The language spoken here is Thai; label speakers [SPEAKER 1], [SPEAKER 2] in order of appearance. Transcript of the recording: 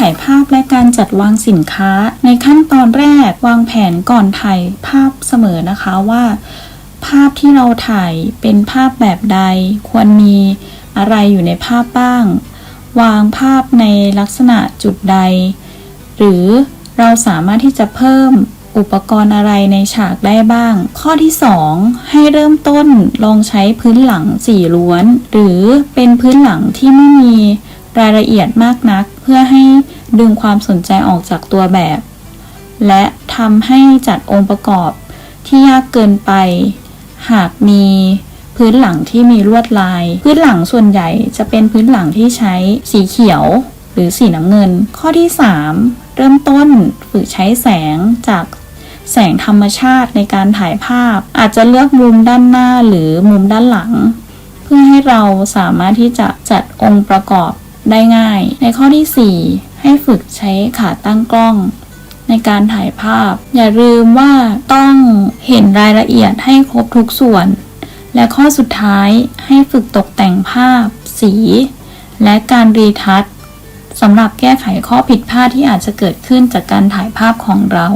[SPEAKER 1] ถ่ายภาพและการจัดวางสินค้า ในขั้นตอนแรกวางแผนก่อนถ่ายภาพเสมอนะคะว่า ภาพที่เราถ่ายเป็นภาพแบบใด ควรมีอะไรอยู่ในภาพบ้าง วางภาพในลักษณะจุดใด หรือเราสามารถที่จะเพิ่มอุปกรณ์อะไรในฉากได้บ้าง ข้อที่ 2 ให้เริ่มต้นลองใช้พื้นหลังสีล้วน หรือเป็นพื้นหลังที่ไม่มีรายละเอียดมากนัก พื่อให้ดึงความสนใจออกจากตัวแบบ และทำให้จัดองค์ประกอบที่ยากเกินไป หากมีพื้นหลังที่มีลวดลาย พื้นหลังส่วนใหญ่จะเป็นพื้นหลังที่ใช้สีเขียวหรือสีน้ำเงิน ข้อที่ 3 เริ่มต้นฝึกใช้แสงจากแสงธรรมชาติในการถ่ายภาพ อาจจะเลือกมุมด้านหน้าหรือมุมด้านหลัง เพื่อให้เราสามารถที่จะจัดองค์ประกอบ ได้ง่าย ในข้อที่ 4 ให้ฝึกใช้ขาตั้งกล้อง ในการถ่ายภาพ อย่าลืมว่าต้องเห็นรายละเอียดให้ครบทุกส่วน และข้อสุดท้ายให้ฝึกตกแต่งภาพ สี และการรีทัชสำหรับแก้ไขข้อผิดพลาดที่อาจจะเกิดขึ้นจากการถ่ายภาพของเรา